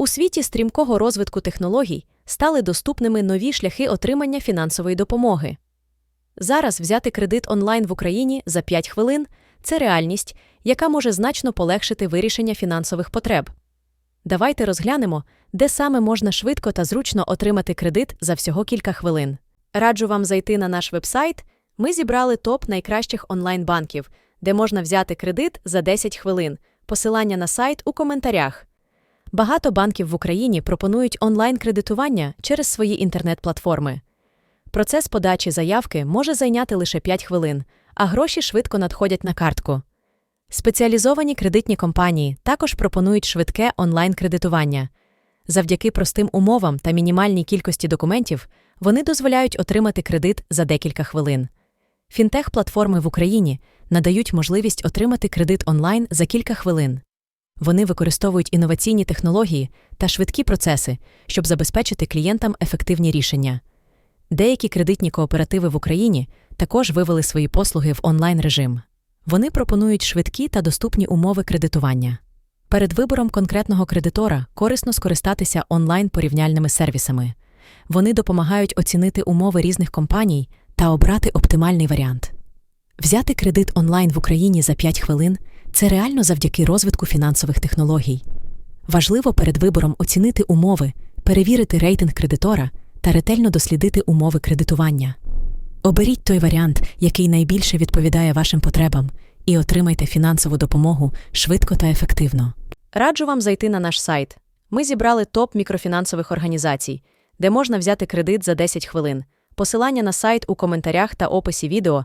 У світі стрімкого розвитку технологій стали доступними нові шляхи отримання фінансової допомоги. Зараз взяти кредит онлайн в Україні за 5 хвилин це реальність, яка може значно полегшити вирішення фінансових потреб. Давайте розглянемо, де саме можна швидко та зручно отримати кредит за всього кілька хвилин. Раджу вам зайти на наш вебсайт. Ми зібрали топ найкращих онлайн-банків, де можна взяти кредит за 10 хвилин. Посилання на сайт у коментарях. Багато банків в Україні пропонують онлайн-кредитування через свої інтернет-платформи. Процес подачі заявки може зайняти лише 5 хвилин, а гроші швидко надходять на картку. Спеціалізовані кредитні компанії також пропонують швидке онлайн-кредитування. Завдяки простим умовам та мінімальній кількості документів вони дозволяють отримати кредит за декілька хвилин. Фінтех-платформи в Україні надають можливість отримати кредит онлайн за кілька хвилин. Вони використовують інноваційні технології та швидкі процеси, щоб забезпечити клієнтам ефективні рішення. Деякі кредитні кооперативи в Україні також вивели свої послуги в онлайн режим. Вони пропонують швидкі та доступні умови кредитування. Перед вибором конкретного кредитора корисно скористатися онлайн порівняльними сервісами. Вони допомагають оцінити умови різних компаній та обрати оптимальний варіант. Взяти кредит онлайн в Україні за 5 хвилин це реально завдяки розвитку фінансових технологій. Важливо перед вибором оцінити умови, перевірити рейтинг кредитора та ретельно дослідити умови кредитування. Оберіть той варіант, який найбільше відповідає вашим потребам, і отримайте фінансову допомогу швидко та ефективно. Раджу вам зайти на наш сайт. Ми зібрали топ мікрофінансових організацій, де можна взяти кредит за 10 хвилин. Посилання на сайт у коментарях та описі відео.